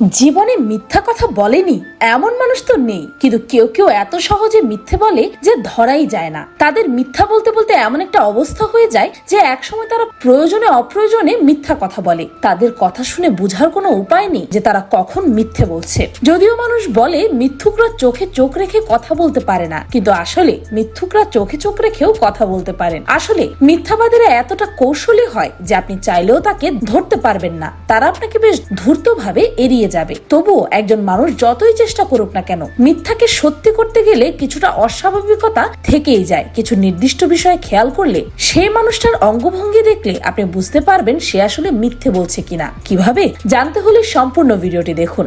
জীবনে মিথ্যা কথা বলেনি, এমন মানুষ তো নেই। কিন্তু কেউ কেউ এত সহজে মিথ্যে বলে যে ধরাই যায় না। তাদের মিথ্যা বলতে বলতে এমন একটা অবস্থা হয়ে যায় যে একসময় তারা প্রয়োজনে অপ্রয়োজনে মিথ্যা কথা বলে। তাদের কথা শুনে বোঝার কোনো উপায় নেই যে তারা কখন মিথ্যে বলছে। যদিও মানুষ বলে, মিথ্যুকরা চোখে চোখ রেখে কথা বলতে পারে না। কিন্তু আসলে মিথ্যুকরা চোখে চোখ রেখেও কথা বলতে পারেন। আসলে মিথ্যাবাদীরা এতটা কৌশলী হয় যে আপনি চাইলেও তাকে ধরতে পারবেন না। তারা আপনাকে বেশ ধূর্তভাবে এড়িয়ে যাবে। তবুও একজন মানুষ যতই চেষ্টা করুক না কেন, মিথ্যাকে সত্যি করতে গেলে কিছুটা অস্বাভাবিকতা থেকেই যায়। কিছু নির্দিষ্ট বিষয়ে খেয়াল করলে সে মানুষটার অঙ্গভঙ্গি দেখলে আপনি বুঝতে পারবেন সে আসলে মিথ্যে বলছে কিনা। কীভাবে? জানতে হলে সম্পূর্ণ ভিডিওটি দেখুন।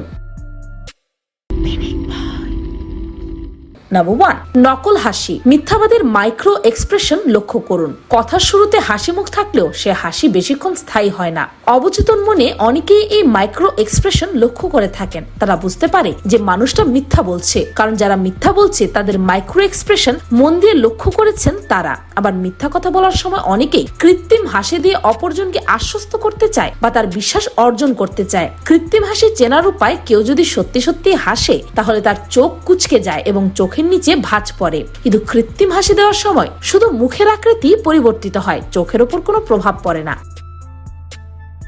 নাম্বার ওয়ান নকল হাসি। মিথ্যাবাদের মাইক্রো এক্সপ্রেশন লক্ষ্য করুন। কথার শুরুতে হাসি মুখ থাকলেও সে হাসি বেশিক্ষণ স্থায়ী হয় না। অবচেতন মনে অনেকেই এই মাইক্রো এক্সপ্রেশন লক্ষ্য করে থাকেন। তারা বুঝতে পারে যে মানুষটা মিথ্যা বলছে। কারণ যারা মিথ্যা বলছে, তাদের মাইক্রো এক্সপ্রেশন মন দিয়ে লক্ষ্য করেছেন তারা। আবার মিথ্যা কথা বলার সময় অনেকেই কৃত্রিম হাসি দিয়ে অপরজনকে আশ্বস্ত করতে চায় বা তার বিশ্বাস অর্জন করতে চায়। কৃত্রিম হাসি চেনার উপায় কেউ যদি সত্যি সত্যি হাসে, তাহলে তার চোখ কুচকে যায় এবং চোখের নিচে ভাঁজ পড়ে। কিন্তু কৃত্রিম হাসি দেওয়ার সময় শুধু মুখের আকৃতি পরিবর্তিত হয়, চোখের ওপর কোনো প্রভাব পড়ে না।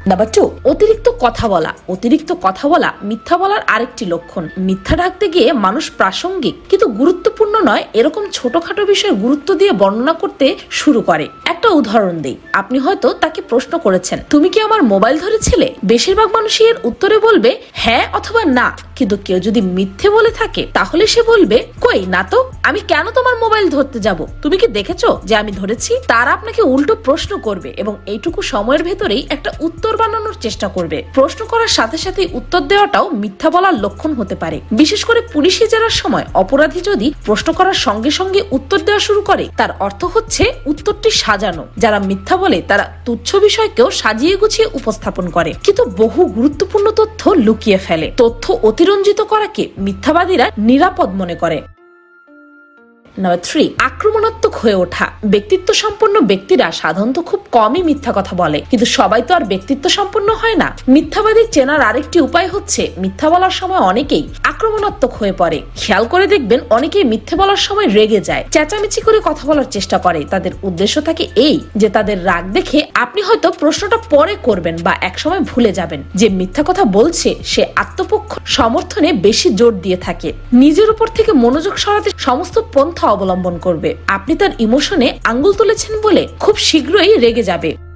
নাম্বার টু অতিরিক্ত কথা বলা। অতিরিক্ত কথা বলা মিথ্যা বলার আরেকটি লক্ষণ। মিথ্যা ঢাকতে গিয়ে মানুষ প্রাসঙ্গিক, কিন্তু গুরুত্বপূর্ণ নয়, এরকম ছোটখাটো বিষয়ে গুরুত্ব দিয়ে বর্ণনা করতে শুরু করে। একটা উদাহরণ দিই। আপনি হয়তো তাকে প্রশ্ন করেছেন, তুমি কি আমার মোবাইল ধরেছিলে? বেশিরভাগ মানুষই এর উত্তরে বলবে হ্যাঁ অথবা না। কিন্তু কেউ যদি মিথ্যে বলে থাকে, তাহলে সে বলবে, কই, না তো, আমি কেন তোমার মোবাইল ধরতে যাব? তুমি কি দেখেছ যে আমি ধরেছি? তারা আপনাকে উল্টো প্রশ্ন করবে এবং এইটুকু সময়ের ভেতরেই একটা উত্তর বানানোর চেষ্টা করবে। প্রশ্ন করার সাথে সাথে উত্তর দেওয়াটাও মিথ্যা বলার লক্ষণ হতে পারে। বিশেষ করে পুলিশে যাওয়ার সময় অপরাধী যদি প্রশ্ন করার সঙ্গে সঙ্গে উত্তর দেওয়া শুরু করে, তার অর্থ হচ্ছে উত্তরটি সাজানো। যারা মিথ্যা বলে, তারা তুচ্ছ বিষয়কেও সাজিয়ে গুছিয়ে উপস্থাপন করে। কিন্তু বহু গুরুত্বপূর্ণ তথ্য লুকিয়ে ফেলে। তথ্য অতিরঞ্জিত করাকে মিথ্যাবাদীরা নিরাপদ মনে করে। নাম্বার থ্রি আক্রমণাত্মক হয়ে ওঠা। ব্যক্তিত্ব সম্পন্ন ব্যক্তিরা সাধারণত খুব কমই মিথ্যা কথা বলে। কিন্তু সবাই তো আর ব্যক্তিত্ব সম্পন্ন হয় না। মিথ্যাবাদী চেনার আরেকটি উপায় হচ্ছে, মিথ্যা বলার সময় অনেকেই আক্রমণাত্মক হয়ে পড়ে। খেয়াল করে দেখবেন, অনেকেই মিথ্যে বলার সময় রেগে যায়। চেঁচামেচি করে কথা বলার চেষ্টা করে। তাদের উদ্দেশ্য থাকে এই যে, তাদের রাগ দেখে আপনি হয়তো প্রশ্নটা পরে করবেন বা একসময় ভুলে যাবেন। যে মিথ্যা কথা বলছে, সে আত্মপক্ষ সমর্থনে বেশি জোর দিয়ে থাকে। নিজের উপর থেকে মনোযোগ সরাতে সমস্ত পন্থা অবলম্বন করবে। আপনি তার ইমোশনে আঙ্গুল তুলেছেন বলে খুব শীঘ্রই রেগে যাবে।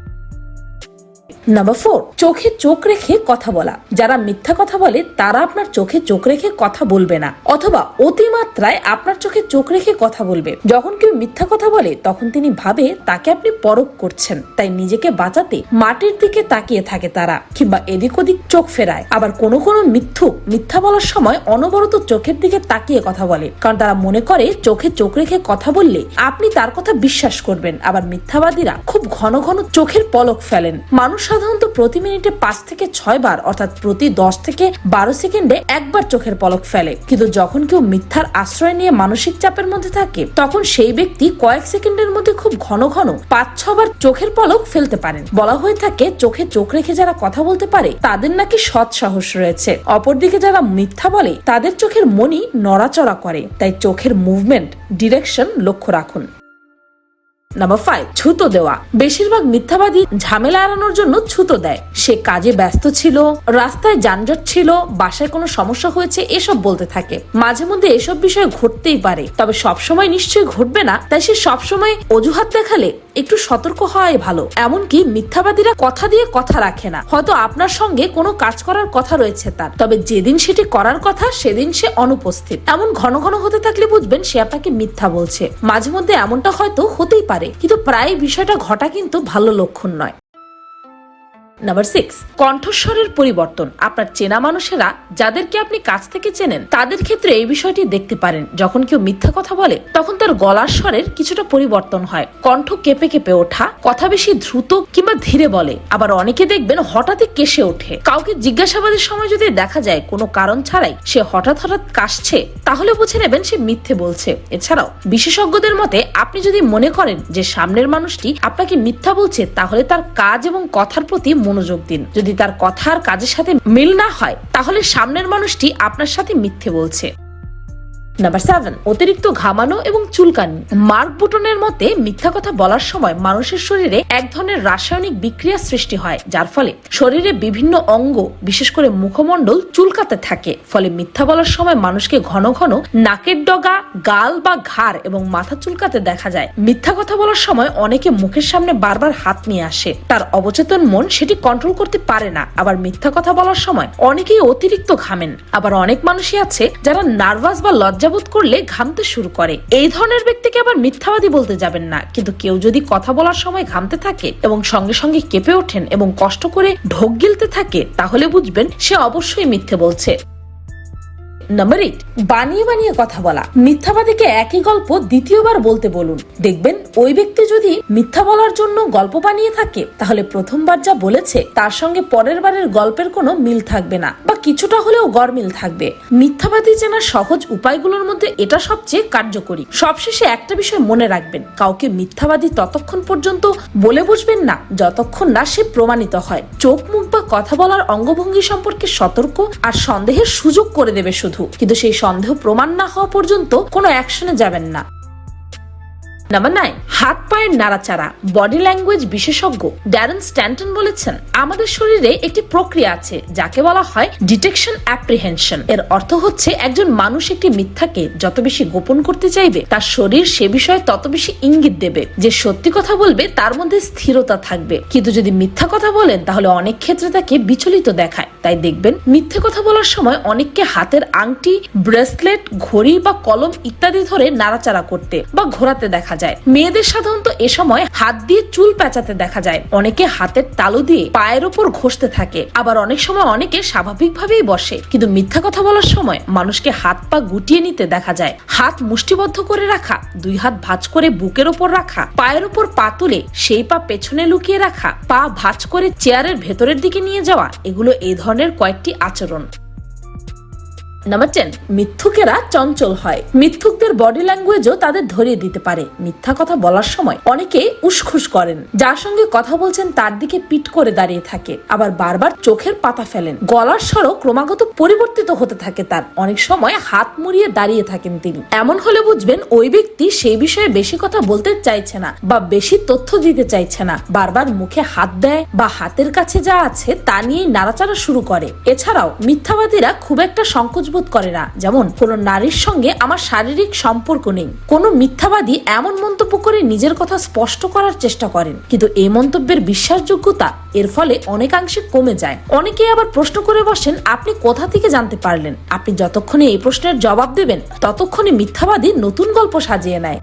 নাম্বার ফোর চোখে চোখ রেখে কথা বলা। যারা মিথ্যা কথা বলে, তারা আপনার চোখে চোখ রেখে কথা বলবে না। অথবা অতিমাত্রায় আপনার চোখে চোখ রেখে কথা বলবে। যখন কেউ মিথ্যা কথা বলে, তখন তিনি ভাবে তাকে আপনি পরখ করছেন। তাই নিজেকে বাঁচাতে মাটির দিকে তাকিয়ে থাকে তারা, কিংবা এদিক ওদিক চোখ ফেরায়। আবার কোনো কোনো মিথ্যুক, মিথ্যা বলার সময় অনবরত চোখের দিকে তাকিয়ে কথা বলে। কারণ তারা মনে করে, চোখে চোখ রেখে কথা বললে আপনি তার কথা বিশ্বাস করবেন। আবার মিথ্যাবাদীরা খুব ঘন ঘন চোখের পলক ফেলেন। মানুষ সাধারণত প্রতি মিনিটে পাঁচ থেকে ছয় বার, অর্থাৎ প্রতি দশ থেকে বারো সেকেন্ডে একবার চোখের পলক ফেলে। কিন্তু যখন কেউ মিথ্যার আশ্রয় নিয়ে মানসিক চাপের মধ্যে থাকে, তখন সেই ব্যক্তি কয়েক সেকেন্ডের মধ্যে খুব ঘন ঘন পাঁচ ছবার চোখের পলক ফেলতে পারেন। বলা হয়ে থাকে, চোখে চোখ রেখে যারা কথা বলতে পারে, তাদের নাকি সৎ সাহস রয়েছে। অপরদিকে যারা মিথ্যা বলে, তাদের চোখের মনি নড়াচড়া করে। তাই চোখের মুভমেন্ট ডিরেকশন লক্ষ্য রাখুন। নাম্বার ফাইভ ছুতো দেওয়া। বেশিরভাগ মিথ্যাবাদী ঝামেলা এড়ানোর জন্য ছুতো দেয়। সে কাজে ব্যস্ত ছিল, রাস্তায় যানজট ছিল, বাসায় কোনো সমস্যা হয়েছে, এসব বলতে থাকে। মাঝে মধ্যে এসব বিষয় ঘটতেই পারে, তবে সবসময় নিশ্চয়ই ঘটবে না, তাই সে সবসময় অজুহাত দেখালে একটু সতর্ক হওয়াই ভালো। এমনকি মিথ্যাবাদীরা কথা দিয়ে কথা রাখে না। হয়তো আপনার সঙ্গে কোনো কাজ করার কথা রয়েছে তার। তবে যেদিন সেটি করার কথা, সেদিন সে অনুপস্থিত। এমন ঘন ঘন হতে থাকলে বুঝবেন সে আপনাকে মিথ্যা বলছে। মাঝে মধ্যে এমনটা হয়তো হতেই পারে। কিন্তু প্রায় বিষয়টা ঘটা কিন্তু ভালো লক্ষণ নয়। নাম্বার সিক্স কণ্ঠস্বরের পরিবর্তন। আপনার চেনা মানুষেরা যাদেরকে আপনি কাছ থেকে চেনেন, তাদের ক্ষেত্রে এই বিষয়টি দেখতে পারেন। যখন কেউ মিথ্যা কথা বলে, তখন তার গলার স্বরের কিছুটা পরিবর্তন হয়। কণ্ঠ কেঁপে কেঁপে ওঠা, কথা বেশি দ্রুত কিংবা ধীরে বলে। আবার অনেকে দেখবেন হঠাৎই কেসে ওঠে। কাউকে জিজ্ঞাসাবাদের সময় যদি দেখা যায় কোনো কারণ ছাড়াই সে হঠাৎ হঠাৎ কাশছে, তাহলে বুঝে নেবেন সে মিথ্যে বলছে। এছাড়াও, বিশেষজ্ঞদের মতে আপনি যদি মনে করেন যে সামনের মানুষটি আপনাকে মিথ্যা বলছে, তাহলে তার কাজ এবং কথার প্রতি মনোযোগ দিন। যদি তার কথার কাজের সাথে মিল না হয়, তাহলে সামনের মানুষটি আপনার সাথে মিথ্যে বলছে। নাম্বার সেভেন অতিরিক্ত ঘামানো এবং চুলকানি। মার্ক বুটনের মতে, মিথ্যা কথা বলার সময় মানুষের শরীরে এক ধরনের রাসায়নিক বিক্রিয়া সৃষ্টি হয়, যার ফলে শরীরে বিভিন্ন অঙ্গ, বিশেষ করে মুখমণ্ডল, চুলকাতে থাকে। ফলে মিথ্যা বলার সময় মানুষকে ঘন ঘন নাকের ডগা, গাল বা ঘাড় এবং মাথা চুলকাতে দেখা যায়। মিথ্যা কথা বলার সময় অনেকে মুখের সামনে বারবার হাত নিয়ে আসে। তার অবচেতন মন সেটি কন্ট্রোল করতে পারে না। আবার মিথ্যা কথা বলার সময় অনেকেই অতিরিক্ত ঘামেন। আবার অনেক মানুষই আছে যারা নার্ভাস বা লজ্জাবোধ করলে ঘামতে শুরু করে। এই ধরনের ব্যক্তিকে আবার মিথ্যাবাদী বলতে যাবেন না। কিন্তু কেউ যদি কথা বলার সময় ঘামতে থাকে এবং সঙ্গে সঙ্গে কেঁপে ওঠেন এবং কষ্ট করে ঢোক গিলতে থাকে, তাহলে বুঝবেন সে অবশ্যই মিথ্যে বলছে। নাম্বার এইট বানিয়ে বানিয়ে কথা বলা। মিথ্যাবাদীকে একই গল্প দ্বিতীয়বার বলতে বলুন। দেখবেন, ওই ব্যক্তি যদি মিথ্যা বলার জন্য গল্প বানিয়ে থাকে, তাহলে প্রথমবার যা বলেছে, তার সঙ্গে পরের বারের গল্পের কোনো মিল থাকবে না, বা কিছুটা হলেও গড়মিল থাকবে। মিথ্যাবাদী চেনার সহজ উপায়গুলোর মধ্যে এটা সবচেয়ে কার্যকরী। সবশেষে একটা বিষয় মনে রাখবেন, কাউকে মিথ্যাবাদী ততক্ষণ পর্যন্ত বলে বুঝবেন না, যতক্ষণ না সে প্রমাণিত হয়। চোখ মুখ কথা বলার অঙ্গভঙ্গি সম্পর্কে সতর্ক আর সন্দেহের সুযোগ করে দেবে শুধু। কিন্তু সেই সন্দেহ প্রমাণ না হওয়া পর্যন্ত কোনো অ্যাকশনে যাবেন না। নাম্বার নাইন হাত পায়ের নাড়াচাড়া বডি ল্যাঙ্গুয়েজ বিশেষজ্ঞ ড্যারেন স্ট্যান্টন বলেছেন, আমাদের শরীরে একটি প্রক্রিয়া আছে, যাকে বলা হয় ডিটেকশন অ্যাপ্রিহেনশন এর অর্থ হচ্ছে একজন মানুষ একটি মিথ্যাকে যত বেশি গোপন করতে চাইবে, তার শরীর সে বিষয়ে তত বেশি ইঙ্গিত দেবে। যে সত্যি কথা বলবে, তার মধ্যে স্থিরতা থাকবে। কিন্তু যদি মিথ্যা কথা বলেন, তাহলে অনেক ক্ষেত্রে তাকে বিচলিত দেখায়। তাই দেখবেন, মিথ্যে কথা বলার সময় অনেককে হাতের আংটি, ব্রেসলেট, ঘড়ি বা কলম ইত্যাদি ধরে নাড়াচাড়া করতে বা ঘোরাতে দেখা যায়। মেয়েদের সাধারণত এ সময় হাত দিয়ে চুল পেঁচাতে দেখা যায়। অনেকে হাতের তালু দিয়ে পায়ের ওপর ঘষতে থাকে। আবার অনেক সময় অনেকে স্বাভাবিকভাবেই বসে। কিন্তু মিথ্যা কথা বলার সময় মানুষকে হাত পা গুটিয়ে নিতে দেখা যায়। হাত মুষ্টিবদ্ধ করে রাখা, দুই হাত ভাঁজ করে বুকের ওপর রাখা, পায়ের ওপর পা তুলে সেই পা পেছনে লুকিয়ে রাখা, পা ভাঁজ করে চেয়ারের ভেতরের দিকে নিয়ে যাওয়া, এগুলো এই ধরনের কয়েকটি আচরণ। নাম্বার টেন মিথ্যুকেরা চঞ্চল হয়। মিথ্যুকদের বডি ল্যাঙ্গুয়েজও তাদের ধরিয়ে দিতে পারে। মিথ্যা কথা বলার সময় অনেকে উসখুস করেন। যার সঙ্গে কথা বলছেন তার দিকে পিট করে দাঁড়িয়ে থাকে। আবার বারবার চোখের পাতা ফেলেন। গলার স্বরও ক্রমাগত পরিবর্তিত হতে থাকে তার। অনেক সময় হাত মুড়িয়ে দাঁড়িয়ে থাকেন তিনি। এমন হলে বুঝবেন ওই ব্যক্তি সেই বিষয়ে বেশি কথা বলতে চাইছে না বা বেশি তথ্য দিতে চাইছে না। বারবার মুখে হাত দেয় বা হাতের কাছে যা আছে তা নিয়েই নাড়াচাড়া শুরু করে। এছাড়াও মিথ্যাবাদীরা খুব একটা সংকোচ বোধ করে না। যেমন, কোনো নারীর সঙ্গে আমার শারীরিক সম্পর্ক নেই। কোনো মিথ্যাবাদী এমন মন্তব্য করে নিজের কথা স্পষ্ট করার চেষ্টা করেন। কিন্তু এই মন্তব্যের বিশ্বাসযোগ্যতা এর ফলে অনেকাংশে কমে যায়। অনেকে আবার প্রশ্ন করে বসেন, আপনি কোথা থেকে জানতে পারলেন? আপনি যতক্ষণে এই প্রশ্নের জবাব দেবেন, ততক্ষণে মিথ্যাবাদী নতুন গল্প সাজিয়ে নেয়।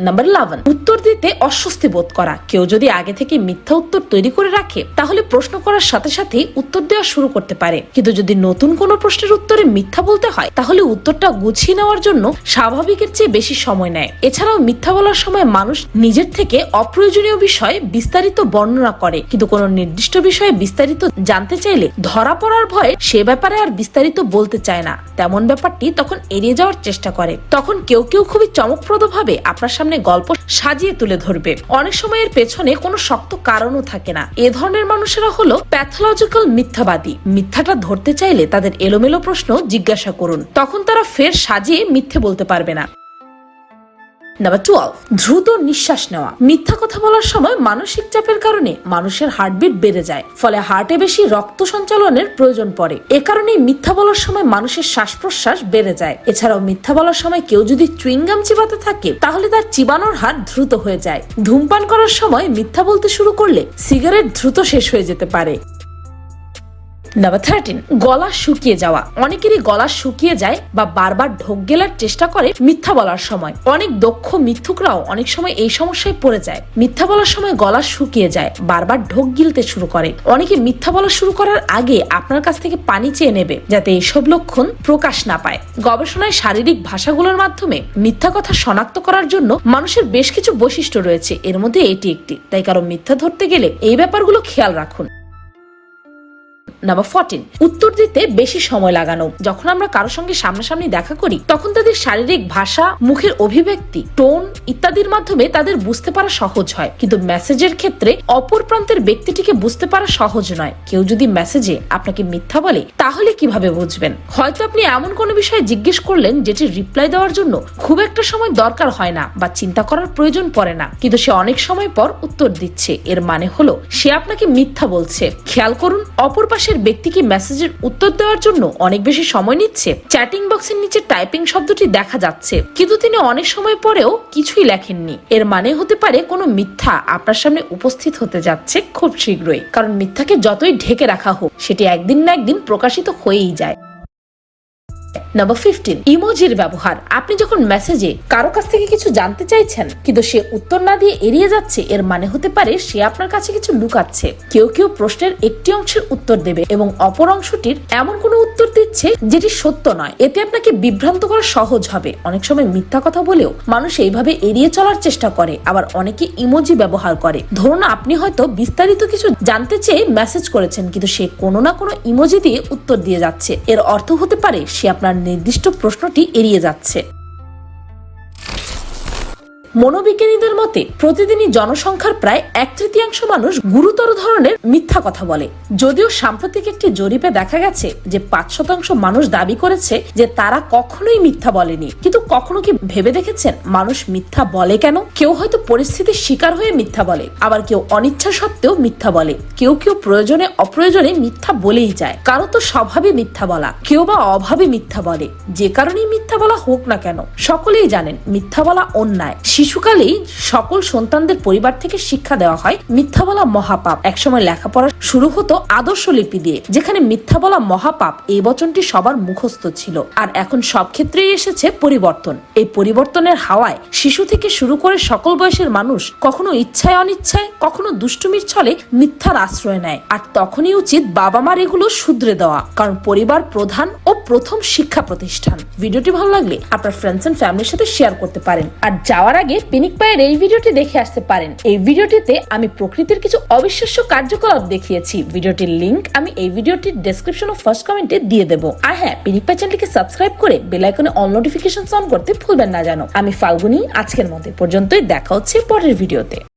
নাম্বার ইলেভেন উত্তর দিতে অস্বস্তি বোধ করা। কেউ যদি আগে থেকে মিথ্যা উত্তর তৈরি করে রাখে, তাহলে প্রশ্ন করার সাথে সাথে উত্তর দেওয়া শুরু করতে পারে। কিন্তু যদি নতুন কোনো প্রশ্নের উত্তরে মিথ্যা বলতে হয়, তাহলে উত্তরটা গুছিয়ে নেওয়ার জন্য স্বাভাবিকের চেয়ে বেশি সময় নেয়। এছাড়াও মিথ্যা বলার সময় মানুষ নিজের থেকে অপ্রয়োজনীয় বিষয় বিস্তারিত বর্ণনা করে। কিন্তু কোনো নির্দিষ্ট বিষয়ে বিস্তারিত জানতে চাইলে ধরা পড়ার ভয়ে সে ব্যাপারে আর বিস্তারিত বলতে চায় না। তেমন ব্যাপারটি তখন এড়িয়ে যাওয়ার চেষ্টা করে। তখন কেউ কেউ খুবই চমকপ্রদভাবে আপনার সামনে গল্প সাজিয়ে তুলে ধরবে। অনেক সময় এর পেছনে কোনো শক্ত কারণও থাকে না। এ ধরনের মানুষেরা হলো প্যাথোলজিক্যাল মিথ্যাবাদী। মিথ্যাটা ধরতে চাইলে তাদের এলোমেলো প্রশ্ন জিজ্ঞাসা করুন। তখন তারা ফের সাজিয়ে মিথ্যে বলতে পারবে না। নাম্বার টুয়েলভ দ্রুত নিঃশ্বাস নেওয়া। মিথ্যা কথা বলার সময় মানসিক চাপের কারণে মানুষের হার্টবিট বেড়ে যায়, ফলে হার্টে বেশি রক্ত সঞ্চালনের প্রয়োজন পড়ে। এ কারণেই মিথ্যা বলার সময় মানুষের শ্বাস প্রশ্বাস বেড়ে যায়। এছাড়াও মিথ্যা বলার সময় কেউ যদি চুইংগাম চিবাতে থাকে, তাহলে তার চিবানোর হার দ্রুত হয়ে যায়। ধূমপান করার সময় মিথ্যা বলতে শুরু করলে সিগারেট দ্রুত শেষ হয়ে যেতে পারে। নাম্বার থার্টিন গলা শুকিয়ে যাওয়া। অনেকেরই গলা শুকিয়ে যায় বা বারবার ঢোক গেলার চেষ্টা করে মিথ্যা বলার সময়। অনেক দক্ষ মিথ্যুকরাও অনেক সময় এই সমস্যায় পড়ে যায়। মিথ্যা বলার সময় গলা শুকিয়ে যায়, বারবার ঢোক গিলতে শুরু করে। অনেকে মিথ্যা বলা শুরু করার আগে আপনার কাছ থেকে পানি চেয়ে নেবে, যাতে এইসব লক্ষণ প্রকাশ না পায়। গবেষণায় শারীরিক ভাষাগুলোর মাধ্যমে মিথ্যা কথা শনাক্ত করার জন্য মানুষের বেশ কিছু বৈশিষ্ট্য রয়েছে। এর মধ্যে এটি একটি। তাই কারও মিথ্যা ধরতে গেলে এই ব্যাপারগুলো খেয়াল রাখুন। নাম্বার ফোরটিন উত্তর দিতে বেশি সময় লাগানো। যখন আমরা কারোর সঙ্গে সামনাসামনি দেখা করি, তখন তাদের শারীরিক ভাষা, মুখের অভিব্যক্তি, টোন ইত্যাদির মাধ্যমে তাদের বুঝতে পারা সহজ হয়। কিন্তু মেসেজের ক্ষেত্রে অপর প্রান্তের ব্যক্তিটিকে বুঝতে পারা সহজ নয়। কেউ যদি মেসেজে আপনাকে মিথ্যা বলে, তাহলে কীভাবে বুঝবেন? হয়তো আপনি এমন কোনো বিষয়ে জিজ্ঞেস করলেন, যেটি রিপ্লাই দেওয়ার জন্য খুব একটা সময় দরকার হয় না বা চিন্তা করার প্রয়োজন পড়ে না। কিন্তু সে অনেক সময় পর উত্তর দিচ্ছে। এর মানে হলো, সে আপনাকে মিথ্যা বলছে। খেয়াল করুন, অপর পাশের ব্যক্তি কি মেসেজের উত্তর দেওয়ার জন্য অনেক বেশি সময় নিচ্ছে। চ্যাটিং বক্সের নিচে টাইপিং শব্দটি দেখা যাচ্ছে। কিন্তু তিনি অনেক সময় পরেও কিছুই লেখেননি। এর মানে হতে পারে কোনো মিথ্যা আপনার সামনে উপস্থিত হতে যাচ্ছে খুব শীঘ্রই। কারণ মিথ্যাকে যতই ঢেকে রাখা হোক, সেটি একদিন না একদিন প্রকাশিত হয়েই যায়। নাম্বার ফিফটিন ইমোজির ব্যবহার। আপনি যখন মেসেজে কারও কাছ থেকে কিছু জানতে চাইছেন, কিন্তু সে উত্তর না দিয়ে এড়িয়ে যাচ্ছে, এর মানে হতে পারে সে আপনার কাছে কিছু লুকাচ্ছে। কেউ কেউ প্রশ্নের একটি অংশের উত্তর দেবে এবং অপর অংশটির এমন কোনো উত্তর দিচ্ছে যেটি সত্য নয়। এতে আপনাকে বিভ্রান্ত করা সহজ হবে। অনেক সময় মিথ্যা কথা বলেও মানুষ এইভাবে এড়িয়ে চলার চেষ্টা করে, আবার অনেকে ইমোজি ব্যবহার করে। ধরুন, আপনি হয়তো বিস্তারিত কিছু জানতে চেয়ে মেসেজ করেছেন, কিন্তু সে কোনো না কোনো ইমোজি দিয়ে উত্তর দিয়ে যাচ্ছে। এর অর্থ হতে পারে সে আপনার নির্দিষ্ট প্রশ্নটি এড়িয়ে যাচ্ছে। মনোবিজ্ঞানীদের মতে, প্রতিদিনই জনসংখ্যার প্রায় এক তৃতীয়াংশ মানুষ গুরুতর ধরনের মিথ্যা কথা বলে। যদিও সাম্প্রতিক একটি জরিপে দেখা গেছে যে পাঁচ শতাংশ মানুষ দাবি করেছে যে তারা কখনোই মিথ্যা বলেনি। কিন্তু কখনো কি ভেবে দেখেছেন মানুষ মিথ্যা বলে কেন? কেউ হয়তো পরিস্থিতির শিকার হয়ে মিথ্যা বলে, আবার কেউ অনিচ্ছা সত্ত্বেও মিথ্যা বলে। কেউ কেউ প্রয়োজনে অপ্রয়োজনে মিথ্যা বলেই যায়। কারও তো স্বভাবে মিথ্যা বলা, কেউ বা অভাবে মিথ্যা বলে। যে কারণেই মিথ্যা বলা হোক না কেন, সকলেই জানেন মিথ্যা বলা অন্যায়। শিশুকালেই সকল সন্তানদের পরিবার থেকে শিক্ষা দেওয়া হয় মিথ্যা বলা মহাপাপ। একসময় লেখাপড়া শুরু হতো আদর্শ লিপি দিয়ে, যেখানে মিথ্যা বলা মহাপাপ এই বচনটি সবার মুখস্থ ছিল। আর এখন সব ক্ষেত্রেই এসেছে পরিবর্তন। এই পরিবর্তনের হাওয়ায় শিশু থেকে শুরু করে সকল বয়সের মানুষ কখনো ইচ্ছায় অনিচ্ছায়, কখনো দুষ্টুমির ছলে মিথ্যার আশ্রয় নেয়। আর তখনই উচিত বাবা মার এগুলো শুধরে দেওয়া। কারণ পরিবার প্রধান প্রথম শিক্ষা প্রতিষ্ঠান। ভিডিওটি ভালো লাগলে আপনার ফ্রেন্ডস এন্ড ফ্যামিলির সাথে শেয়ার করতে পারেন। আর যাওয়ার আগে পিনিক পায়ের এই ভিডিওটি দেখে আসতে পারেন। এই ভিডিওটিতে আমি প্রকৃতির কিছু অবিশ্বাস্য কার্যকলাপ দেখিয়েছি। ভিডিওটির লিংক আমি এই ভিডিওটির ডেসক্রিপশন ও ফার্স্ট কমেন্টে দিয়ে দেবো। আর হ্যাঁ পিনিক পাই চ্যানেলটিকে সাবস্ক্রাইব করে বেল আইকনে অল নোটিফিকেশন অন করতে ভুলবেন না জানো। আমি ফাল্গুনি, আজকের মতো পর্যন্তই। দেখা হচ্ছে পরের ভিডিওতে।